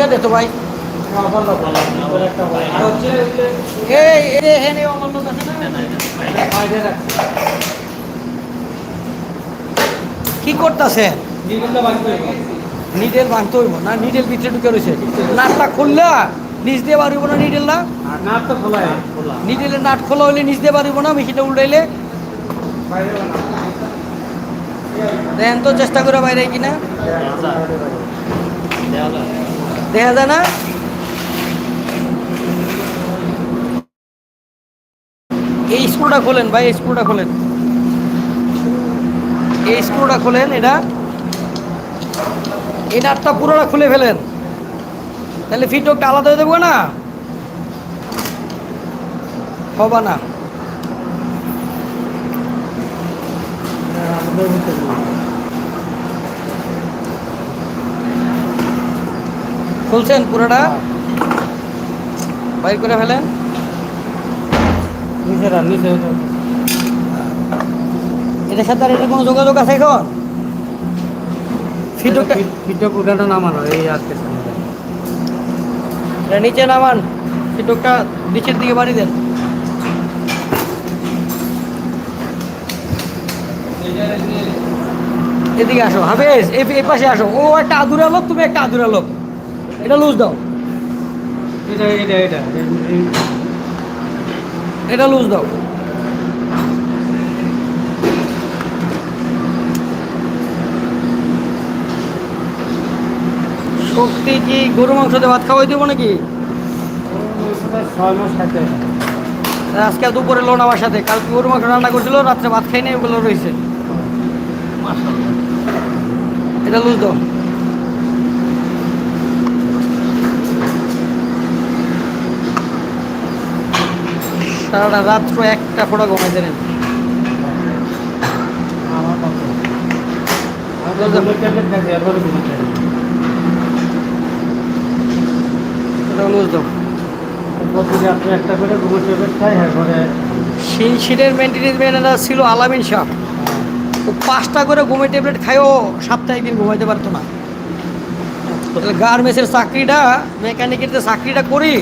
দিয়ে দে তো ভাই। কি করতেছে? নিডেল ভাঙতে হইব না? নিডেল ভিতরে ঢুকে রয়েছে নাটটা খুললে, নিচ দিয়ে পারিব না নিডেল না নিডেলের নাট খোলা হইলে নিচ দিয়ে পারিব না? মেশিনটা উল্টাইলে? তো চেষ্টা করে বাইরে কিনা। দেখা যায় না? এই স্ক্রুটা খোলেন ভাই, এই স্ক্রুটা খোলেন। এই স্ক্রুটা খোলেন, এটা। এই নাটটা পুরোটা খুলে ফেলেন। তাহলে ফিটকটা আলাদা হয়ে দেবো না? হবা না। খুলছেন পুরোটা? বাইর করে ফেলেন। এটার সাথে আর এটার কোনো যোগাযোগ আছে এখন? ফিটকটা এটা নিচে নামান। ফিটকটা নিচের দিকে বাড়ি দেন। এদিকে আসো। হাফেজ এই এই পাশে আসো। ও একটা আদুরা লোক তুমি একটা আদুরা লোক। এটা লুজ দাও। এটা এটা এটা এটা লুজ দাও। শক্তি কি গরু মাংস দিয়ে ভাত খাওয়াই দেবো নাকি? আজকে দুপুরে লোন আমার সাথে কালকে গরু মাংস রান্না করছিল রাত্রে ভাত খাই নাই ওগুলো রয়েছে এটা লুজ দাও। সারাটা রাত্র একটা ফোটা ঘুমাই দেন এটা লুজ একটা করে ঘুমো ট্যাবলেট খাই হ্যাঁ সেই সিটের মেনটেনেন্স ম্যানেজার ছিল আলামিন শাহ। ও পাঁচটা করে ঘুমে ট্যাবলেট খাইও, সপ্তাহে একদিন ঘুমাইতে পারতো না। গার্মেন্টসের চাকরিটা মেকানিকের যে চাকরিটা করি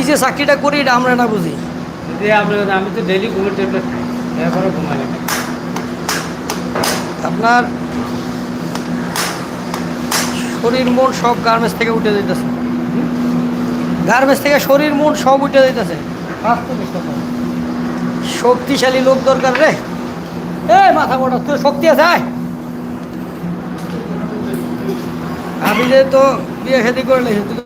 কি যে চাকরিটা করি এটা আমরা না বুঝি। আমি তো ডেলি ঘুমের ট্যাবলেট খাই ঘুমাই আপনার শরীর মন সব গার্মেন্টস থেকে উঠে যেতেছে গার্মেন্টস থেকে শরীর মন সব উঠে যেতেছে শক্তিশালী লোক দরকার রে। এ মাথা মোটা তোর শক্তি আছে আমি যে তো বিয়ে খেতে করে তুই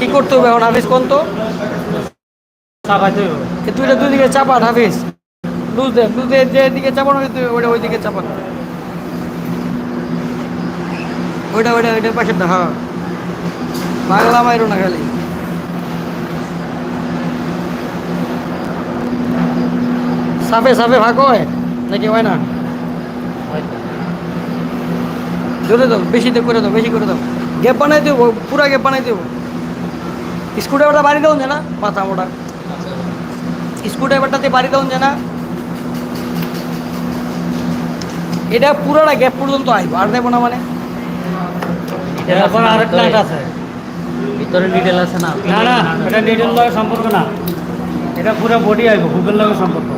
কি করতে হবে এখন হাফিজ কোন তো? চাপাইতে তুই এটা দুই দিকে চাপান হাফিজ। লুজ দে লুজ যে দিকে চাপানো তুই ওইটা ওই দিকে চাপান ওইটা ওইটা ওইটার পাশেরটা হ্যাঁ। বাংলা মাইরো না খালি। সাফে সাফে ভাগ হয়? নাকি হয় না? জোরে দাও বেশি করে দাও বেশি করে দাও। গ্যাপ বানাই দেবো পুরা গ্যাপ বানাই দেবো দাও না? মাথা মোটা। স্ক্রুড্রাইভারটাতে বাড়ি দাও না। এটা পুরোটা গ্যাপ পর্যন্ত আইব আর দেবো না মানে? এরপর আরেকটা নাট আছে। ভিতরে ডিটেল আছে না? না না এটা নিডেল লগে সম্পর্ক না। এটা পুরো বডি আইব হুকের লগে সম্পর্ক।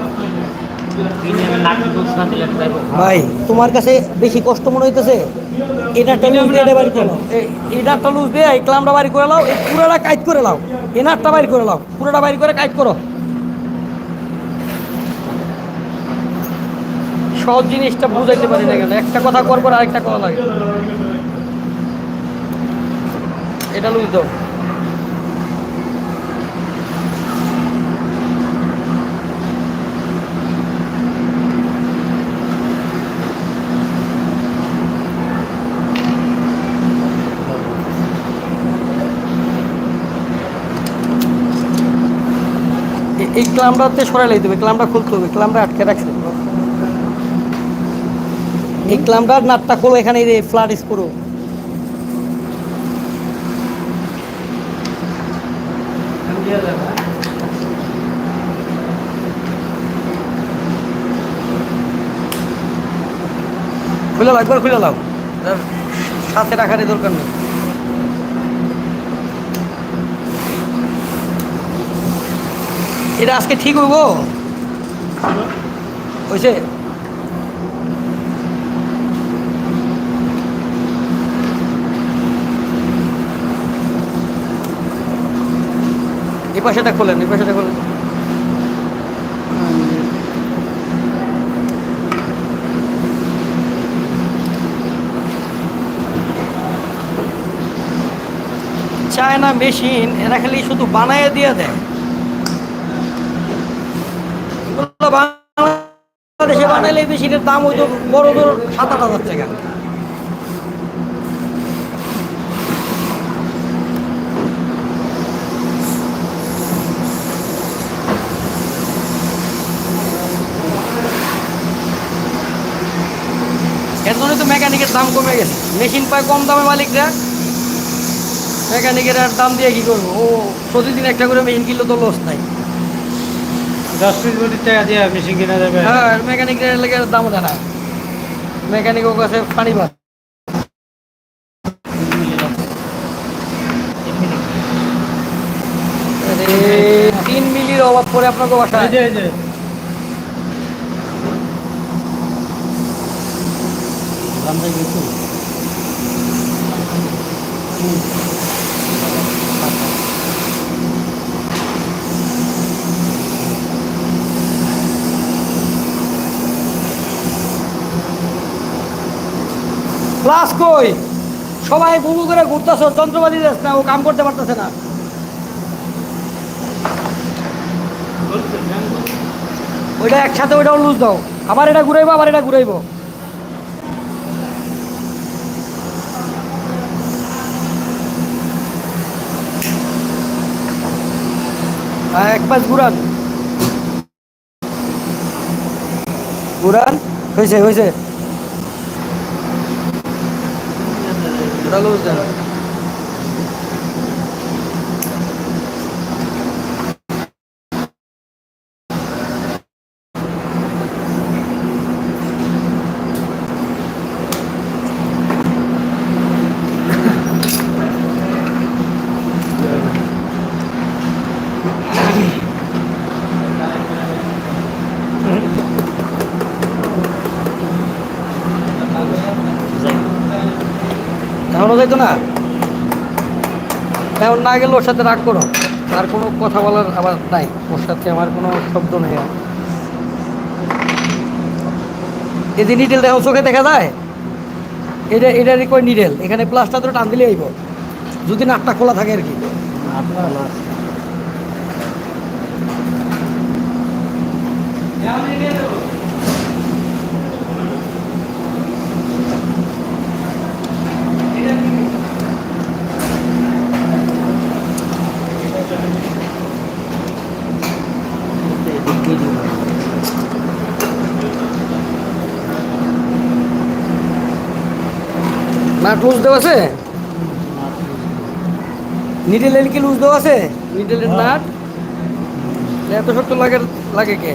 ভাই তোমার কাছে বেশি কষ্ট মনে হইতেছে? এটা এটা বাড়ি করে নাও। এটা বাড়ি করে এই পুরোটা কাইট করে লাও এনারটা বাড়ি করে লাও পুরোটা বাড়ি করে কাইট করো। সহজ জিনিসটা বুঝাইতে পারি না কেন। একটা কথা কর পর আরেকটা কথা লাগে। এটা লুজ দাও। এই ক্লামটাতে সরাই দিতে ক্লামটা খুলতে হবে ক্লামটা আটকে রাখছে। এই ক্লামটার নাটটা খোলো, এখানে এই ফ্ল্যাট করো। খুলে লাও, একবার খুলে লাও। সাথে টাকারই দরকার নেই। এটা আজকে ঠিক হইব? হয়েছে এই পাশেটা খোলেন, এই পাশেটা খোলেন। চায়না মেশিন, এরা খালি শুধু বানায় দিয়ে দেয় এগুলো বাংলাদেশে বানাইলে মেশিনের দাম হইতো বড় বড় সাত আট হাজার টাকা। এর তো মেকানিকের দাম কমে গেছে। মেশিন পায় কম দামে মালিকরা। মেকানিকের আর দাম দিয়ে কি করব? ও, প্রতিদিন একটা করে মেশিন কিনলে তো লস নাই। দশ পিস বডির টাকা দিয়ে মেশিন কিনা যাবে। হ্যাঁ মেকানিকের লেগে দাম দেয় না। মেকানিক ও কাছে পানি ভাত আরে, তিন মিলির অভাব পরে আপনাকে এই বাসায় যে এই যে দামটা কিছু ক্লাস কই? সবাই বুবু করে ঘুরতেছ, যন্ত্রপাতি যাস না, ও কাম করতে পারতেছে না। ওইটা একসাথে ওইটাও লুজ দাও। আবার এটা ঘুরাইবো, আবার এটা ঘুরাইবো। এক ঘুরান। ঘুরান, হয়েছে হয়েছে। andaluzão. দেন না? এখন না গেলে ওর সাথে রাগ করো। আর কোনো কথা বলার আবার নাই। ওর সাথে আমার কোনো শব্দ নেই। এই যে নিডেল দেখো চোখে দেখা যায়, এটা এটা কয় নিডেল এখানে প্লাসটা তো টান দিলে আইব যদি নাকটা খোলা থাকে আর কি। নাট লুজ দেওয়া আছে? নিডেলের কি লুজ দেওয়া আছে? নিডেলের নাট? এত শক্ত লাগে লাগে কে?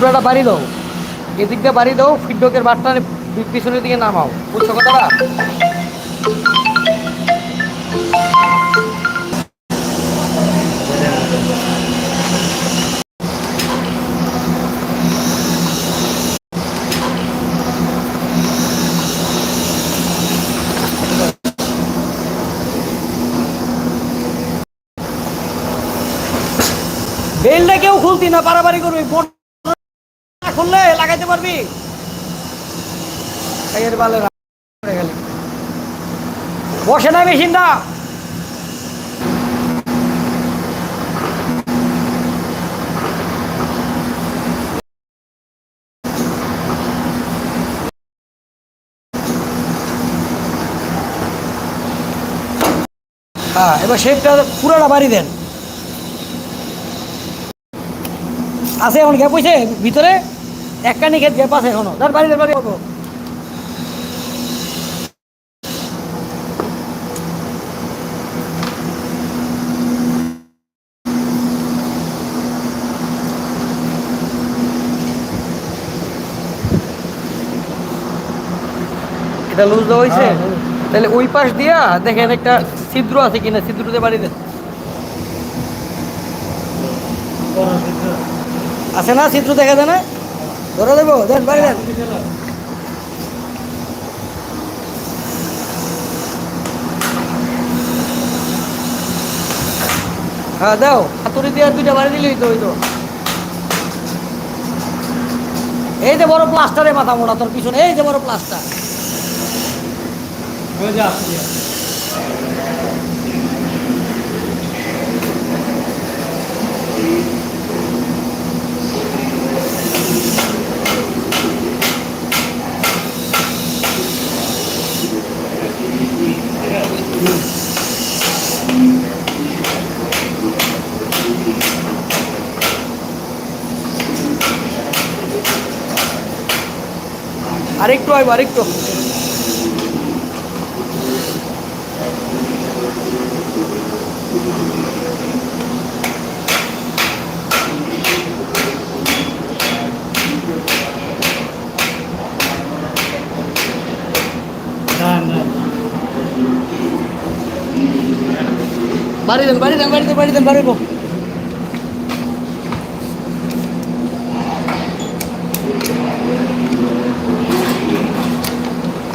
পুরাটা বাড়ি দাও। এদিকটা বাড়ি দাও ফিডকের বাটটা পিছনের দিকে নামাও। বুঝছ কথাটা? বেলটা কেউ খুলতি না পারাবারি করবি খুললে লাগাইতে পারবি? বসে না মেশিনটা হ্যাঁ এবার শেপটা পুরোটা বাড়ি দেন। আছে এখন গ্যাপ হয়েছে ভিতরে? একখানি ক্ষেত গ্যাপ আছে এখনও। তার বাড়ি বাড়ি। করব এটা লুজ দেওয়া হয়েছে হ্যাঁ, তাহলে ওই পাশ দিয়া দেখেন একটা ছিদ্র আছে কিনা ছিদ্রতে বাড়ি দেন আছে না চিত্র দেখা যায় না? ধরে দেবো, দেন বাড়ি দেন। হ্যাঁ দাও। হাতুড়ি দিয়ে দুইটা বাড়ি দিলেই তো ওই তো এই যে বড় প্লাস্টারে মাথা মোড়া, তোর পিছনে, এই যে বড় প্লাস্টার আরেকটু আইব আরেকটু। বাড়ি দেন বাড়ি দেন বাড়ি দেন বাড়ি দেন বাড়ি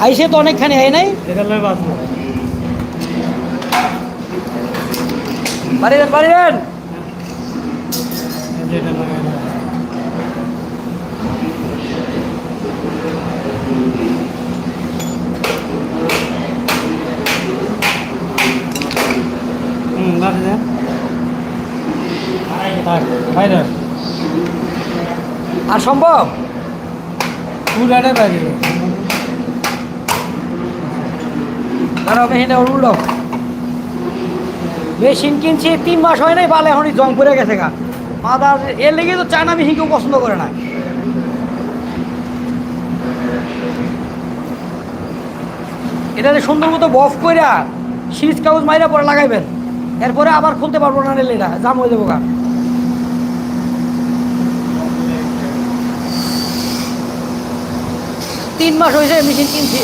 আইসে তো অনেকখানি হয় নাই। বাড়ি দেন বাড়ি দেন। আর সম্ভব পুরাটা বাইরে। দাঁড়াও মেশিনটা উল্টো মেশিন কিনছি, তিন মাস হয় নাই বালে এখনই জং পড়ে গেছে গা। মাদার, এর লেগে তো চায়না মেশিন কেউ পছন্দ করে না। এটাতে সুন্দর মতো বফ করে সিরিজ কাগজ মাইরা পরে লাগাইবেন, এরপরে আবার খুলতে পারব না নিলে এটা, জাম হয়ে যাব গা। তিন মাস হয়েছে মেশিন কিনছি।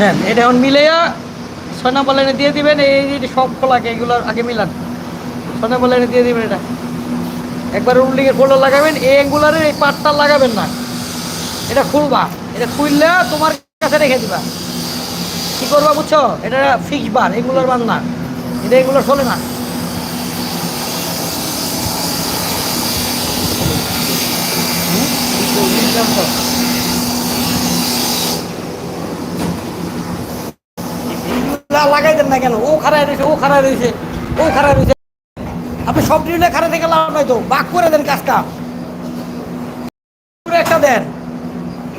নেন, এটা এখন মিলেয়া সোনা নম্বর দিয়ে দিবেন, এই সব খোলাকে এগুলো আগে মিলান। সোনা নম্বর দিয়ে দিবেন এটা। একবার উল্ডিংয়ের ফোল্ডার লাগাবেন, এই অ্যাঙ্গুলারের এই পাটটা লাগাবেন না। এটা খুলবা, এটা খুললে তোমার কাছে রেখে দিবা। কি করবা বুঝছ? এটা ফিক্স বার এগুলোর বান না এটা এগুলো চলে না। না কেন? ও খারাপ রয়েছে, ও খারাপ রয়েছে, ও খারাপ রয়েছে। আপনি সব ডিলে খারাপ থেকে লাভ নয় তো? বাক করে দেন কাজটা। একটা দেন।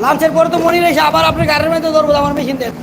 লাঞ্চের পরে তো মনে রয়েছে আবার আপনি গাড়ির মধ্যে ধরবো, আমার মেশিন দেন।